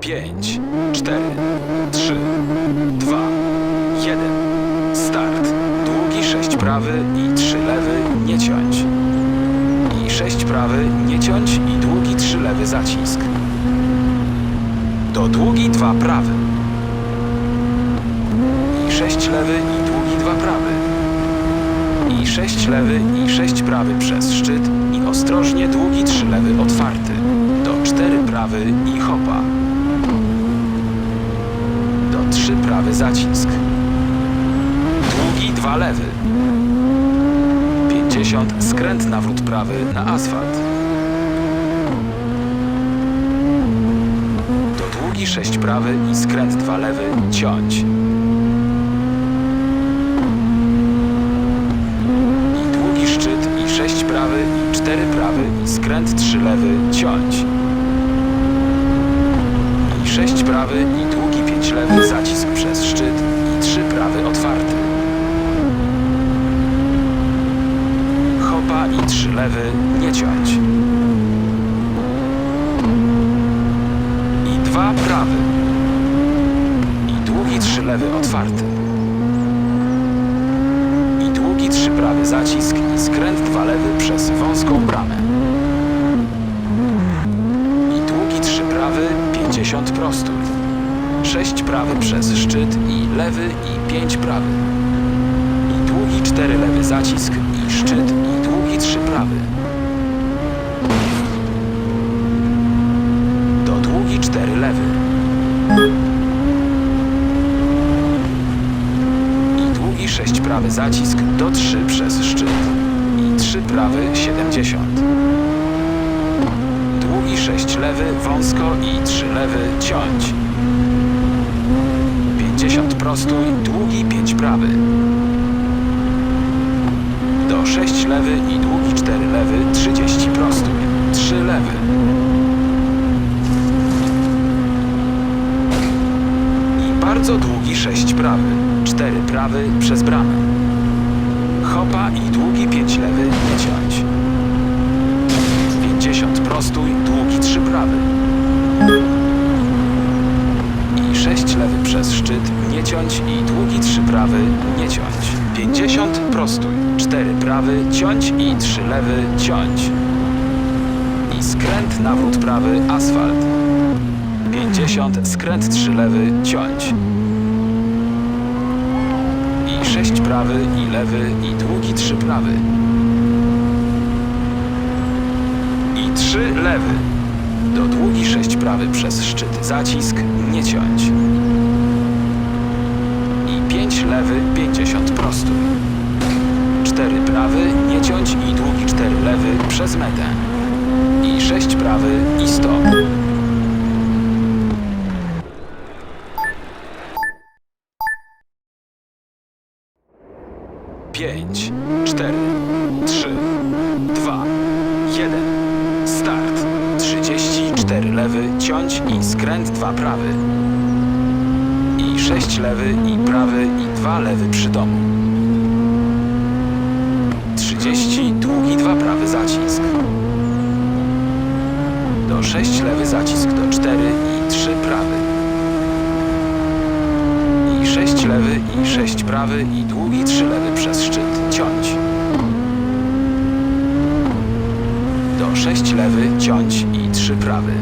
5, 4, 3, 2, 1. Start. Długi 6 prawy i 3 lewy, nie ciąć. I 6 prawy, nie ciąć i długi 3 lewy zacisk. Do długi 2 prawy. I 6 lewy i długi 2 prawy. I 6 lewy i 6 prawy przez szczyt i ostrożnie długi 3 lewy otwarty. Do 4 prawy i hopa. 3 prawy zacisk. Długi 2 lewy. 50 skręt nawrót prawy na asfalt. Do długi 6 prawy i skręt 2 lewy ciąć. Lewy nie ciąć. I 2 prawy. I długi 3 lewy otwarty. I długi 3 prawy zacisk i skręt 2 lewy przez wąską bramę. I długi 3 prawy 50 prostój. 6 prawy przez szczyt i lewy i 5 prawy. I długi 4 lewy zacisk i szczyt 3 prawy. Do długi 4 lewy. I długi 6 prawy zacisk do 3 przez szczyt. I 3 prawy 70. Długi 6 lewy wąsko i 3 lewy ciąć. 50 prostój, długi 5 prawy. Do 6 lewy i długi 4 lewy 30 prostój. 3 lewy. I bardzo długi 6 prawy. 4 prawy przez bramę. Hopa i długi 5 lewy nie ciąć. 50 prostój, długi 3 prawy. I 6 lewy przez szczyt, nie ciąć i długi 3 prawy, nie ciąć. 50 prostój, 4 prawy, ciąć i 3 lewy, ciąć. I skręt, nawrót prawy, asfalt. 50 skręt 3 lewy, ciąć. I 6 prawy i lewy i długi 3 prawy. I 3 lewy. Do długi 6 prawy przez szczyt zacisk, nie ciąć. I 5 lewy, 50 prostój. 4 prawy, nie ciąć i długi 4 lewy przez metę. I 6 prawy i stop. Pięć, cztery, trzy, dwa, jeden. Start. 34 lewy, ciąć i skręt 2 prawy. I 6 lewy i prawy i 2 lewy przy domu. 30 długi 2 prawy zacisk. Do 6 lewy zacisk do 4 i 3 prawy. I 6 lewy i 6 prawy i długi 3 lewy przez szczyt. Ciąć. Do 6 lewy, ciąć i 3 prawy.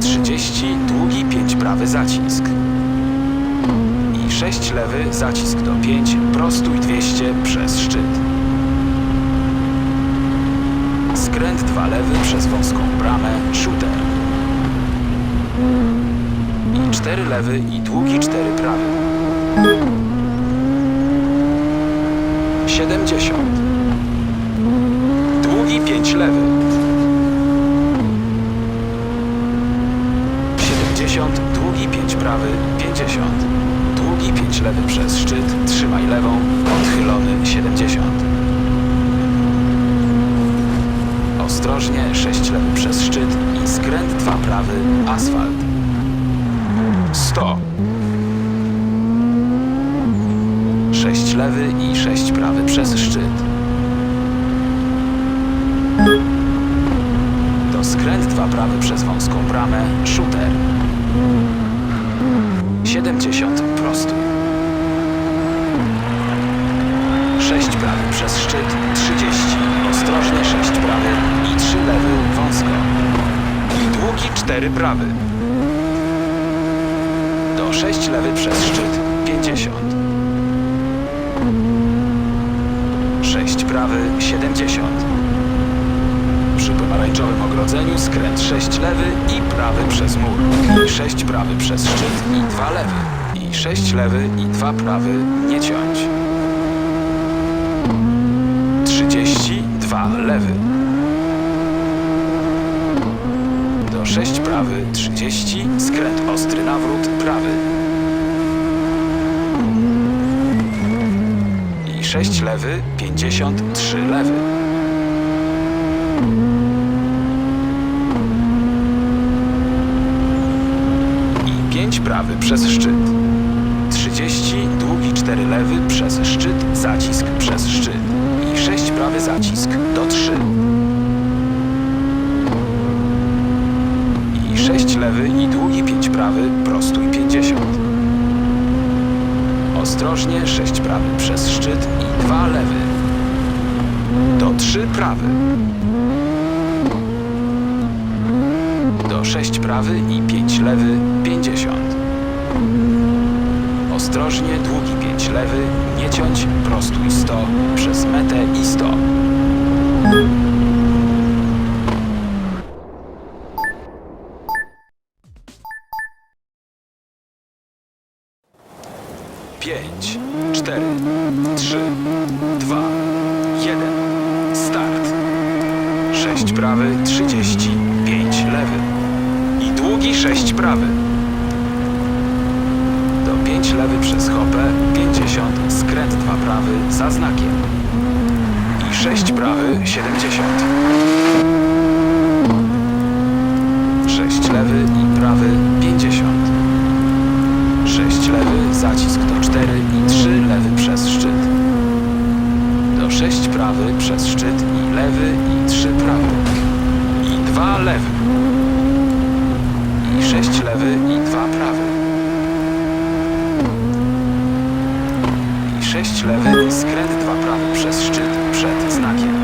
30 długi 5 prawy zacisk. I 6 lewy, zacisk do 5, prostój 200 przez szczyt. Skręt 2 lewy przez wąską bramę, shooter. I 4 lewy i długi 4 prawy. 70. Długi 5 lewy. 70, długi 5 prawy, 50. 5 lewy przez szczyt, trzymaj lewą, odchylony 70. Ostrożnie 6 lewy przez szczyt i skręt 2 prawy, asfalt. 100. 6 lewy i 6 prawy przez szczyt. To skręt 2 prawy przez wąską bramę, shooter. 70 prostuj. 6 prawy przez szczyt, 30. Ostrożnie 6 prawy i 3 lewy wąsko. I długi 4 prawy. Do 6 lewy przez szczyt, 50. 6 prawy, 70. Przy pomarańczowym ogrodzeniu skręt 6 lewy i prawy przez mur. I 6 prawy przez szczyt i 2 lewy. I 6 lewy i 2 prawy nie ciąć. 32 lewy. 6 prawy 30, skręt ostry nawrót prawy. I 6 lewy, 53 lewy. I 5 prawy przez szczyt. 30, długi 4 lewy przez szczyt, zacisk przez szczyt. I 6 prawy zacisk do 3. I 6 lewy i długi 5 prawy, prostój 50. Ostrożnie 6 prawy przez szczyt i 2 lewy. Do 3 prawy. Do 6 prawy i 5 lewy 50. Ostrożnie długi 5 lewy, nie ciąć, prostuj 100 przez metę i 100. 6 prawy. Do 5 lewy przez hopę, 50, skręt 2 prawy za znakiem. I 6 prawy, 70. 6 lewy i prawy, 50. 6 lewy, zacisk do 4 i 3 lewy przez szczyt. Do 6 prawy przez szczyt i lewy i 3 prawy. I 2 lewy. I 6 lewy i 2 prawy. i 6 lewy i skręt 2 prawy przez szczyt przed znakiem.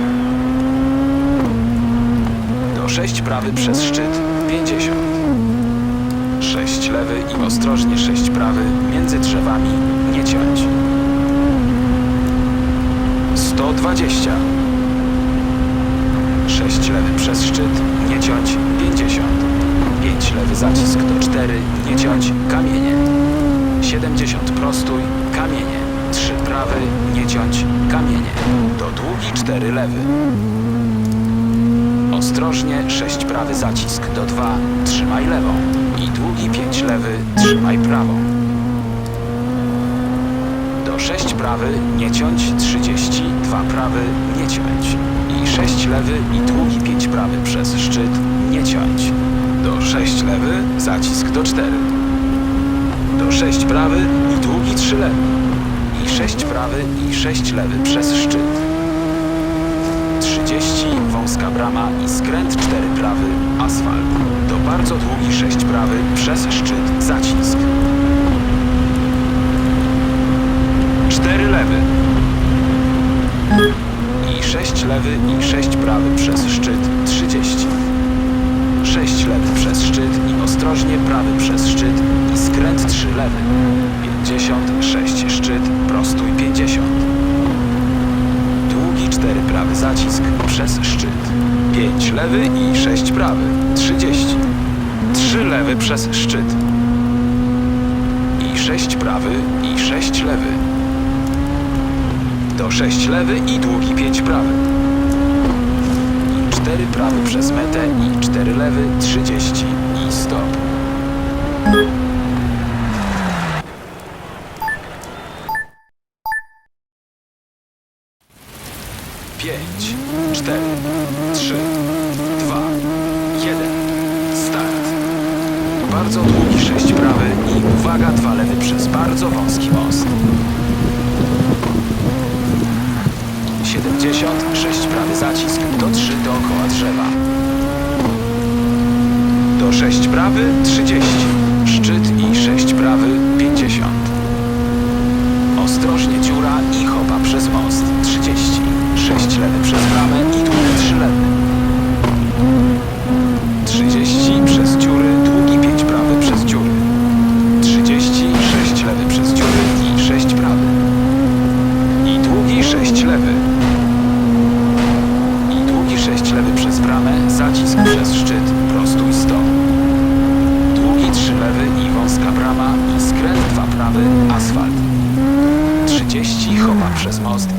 Do 6 prawy przez szczyt 50. 6 lewy i ostrożnie 6 prawy między drzewami nie ciąć. 120. 6 lewy przez szczyt nie ciąć 50. 5 lewy zacisk do 4 nie ciąć kamienie. 70 prostój, kamienie. 3 prawy, nie ciąć, kamienie. Do długi 4 lewy. Ostrożnie 6 prawy zacisk do 2, trzymaj lewą. I długi 5 lewy, trzymaj prawą. Do 6 prawy, nie ciąć, 30, 2 prawy, nie ciąć. I 6 lewy i długi 5 prawy przez szczyt, nie ciąć. Do 6 lewy, zacisk do 4. Do 6 prawy i długi 3 lewy. I 6 prawy i 6 lewy przez szczyt. 30 wąska brama i skręt 4 prawy, asfalt. Do bardzo długi 6 prawy przez szczyt, zacisk. 4 lewy. I 6 lewy i 6 prawy przez szczyt, 30. 6 lewy przez szczyt i ostrożnie prawy przez szczyt i skręt 3 lewy. 56 szczyt, prostuj 50. Długi 4 prawy zacisk przez szczyt. 5 lewy i 6 prawy, 30. 3 lewy przez szczyt. I 6 prawy i 6 lewy. Do 6 lewy i długi 5 prawy. 4 prawy przez metę i 4 lewy 30 i stop. Pięć, cztery, trzy, dwa, jeden. Start. Bardzo długi sześć prawy i uwaga dwa lewy przez bardzo wąski most. 70, 6 prawy zacisk, do 3 dookoła drzewa. Do 6 prawy 30, szczyt i 6 prawy 50. Ostrożnie dziura i chopa przez most 30, 6 lewy przez bramę Jahres aus